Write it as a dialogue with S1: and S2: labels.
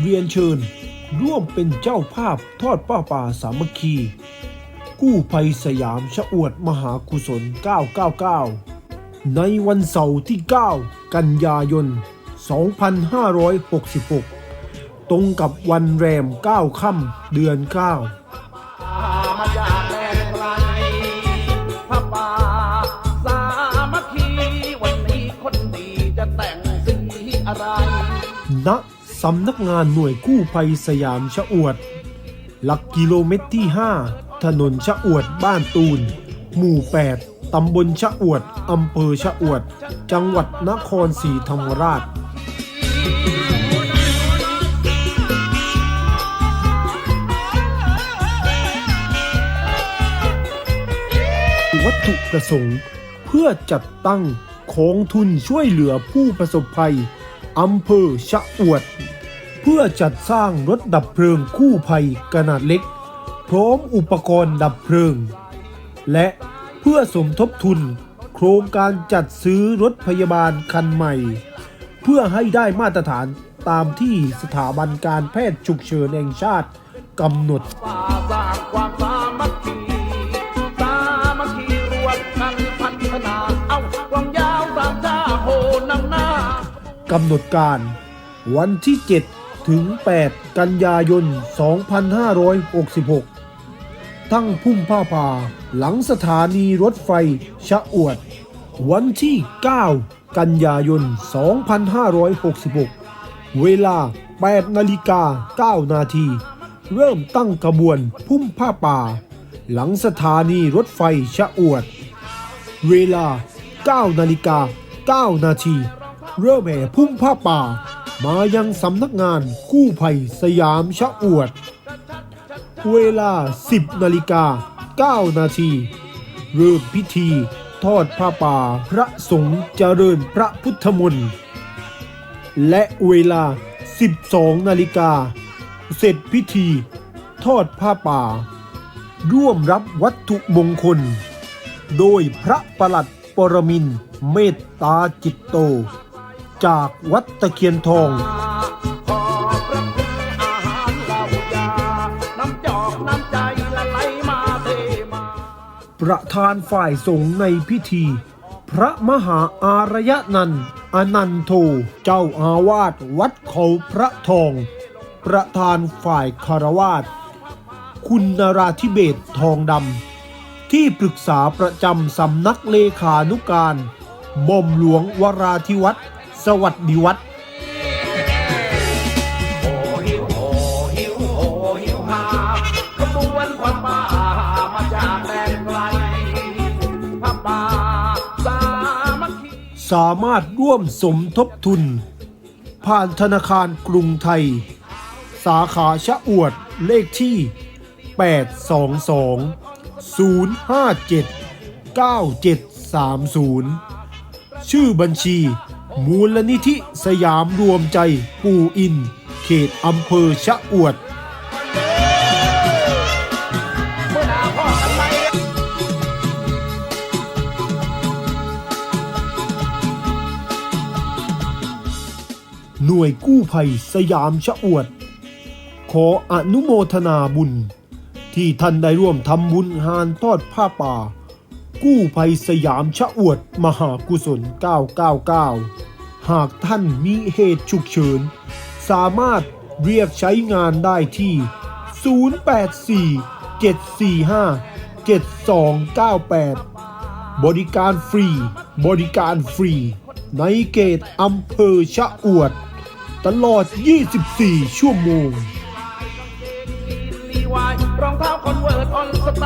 S1: เรียนเชิญ ร่วมเป็นเจ้าภาพทอดป้าป่าสามัคคี กู้ภัยสยามชะอวดมหากุศล 999 ในวันเสาร์ที่ 9 กันยายน 2566 ตรงกับวันแรม 9 ค่ำเดือน 9
S2: สำ
S1: นักงานหน่วยกู้ภัยสยามชะอวด หลักกิโลเมตรที่ 5 ถนนชะอวดบ้านตูน หมู่ 8 ตำบลชะอวด อำเภอชะอวด จังหวัดนครศรีธรรมราชวัตถุประสงค์เพื่อจัดตั้งของทุนช่วยเหลือผู้ประสบภัยอำเภอชะอวด พื่อจัดสร้างรถดับเพลิงคู่ภัยขนาดเล็ก พร้อมอุปกรณ์ดับเพลิง และเพื่อสมทบทุน โครงการจัดซื้อรถพยาบาลคันใหม่ เพื่อให้ได้มาตรฐานตามที่สถาบันการแพทย์ฉุกเฉินแห่งชาติกำหนด
S2: กันพัฒนาหนำหน้า
S1: กำหนดการวันที่ 7 ถึง 8 กันยายน 2566 ทั้งพุ่มผ้าป่าหลังสถานีรถไฟชะอวด วันที่ 9 กันยายน 2566 เวลา 8 นาฬิกา 9 นาที เริ่มตั้งกระบวนพุ่มผ้าป่า หลังสถานีรถไฟชะอวด เวลา 9 นาฬิกา 9 นาที เริ่มแห่พุ่มผ้าป่า มายังสำนักงานกู้ภัยสยามชะอวด เวลา 10นาฬิกา 9 นาทีเริ่มพิธีทอดผ้าป่าพระสงฆ์เจริญพระพุทธมนต์ และเวลา 12 นาฬิกา เสร็จพิธีทอดผ้าป่า ร่วมรับวัตถุมงคล โดยพระประหลัดปรมินเมตตาจิตโต จากวัดตะเคียนทองประธานฝ่ายสงฆ์ในพิธี พระมหาอารยนันอนันโท เจ้าอาวาสวัดเขาพระทอง ประธานฝ่ายคารวาสคุณนราธิเบศทองดำ ที่ปรึกษาประจำสำนักเลขานุการหม่อมหลวงวราธิวัฒน์ สวัสดิวั
S2: ดสามา
S1: รถร่วมสมทบทุน ผ่านธนาคารกรุงไทย สาขาชะอวดเลขที่ 822 057 9730 ชื่อบัญชี มูลนิธิสยามรวมใจ ปู่อิน เขตอำเภอชะอวด
S2: หนาพ่อกันไหม
S1: หน่วยกู้ภัยสยามชะอวด ขออนุโมทนาบุญ ที่ท่านได้ร่วมทำบุญหานทอดผ้าป่ากู้ภัยสยามชะอวด มหากุศล 999 หากท่านมีเหตุฉุกเฉิน สามารถเรียกใช้งานได้ที่ 084 745 7298 บริการฟรี บริการฟรี ในเกตอำเภอชะอวด ตลอด 24 ชั่วโมง
S2: รองเท้าคอนเวิร์ตออนสไต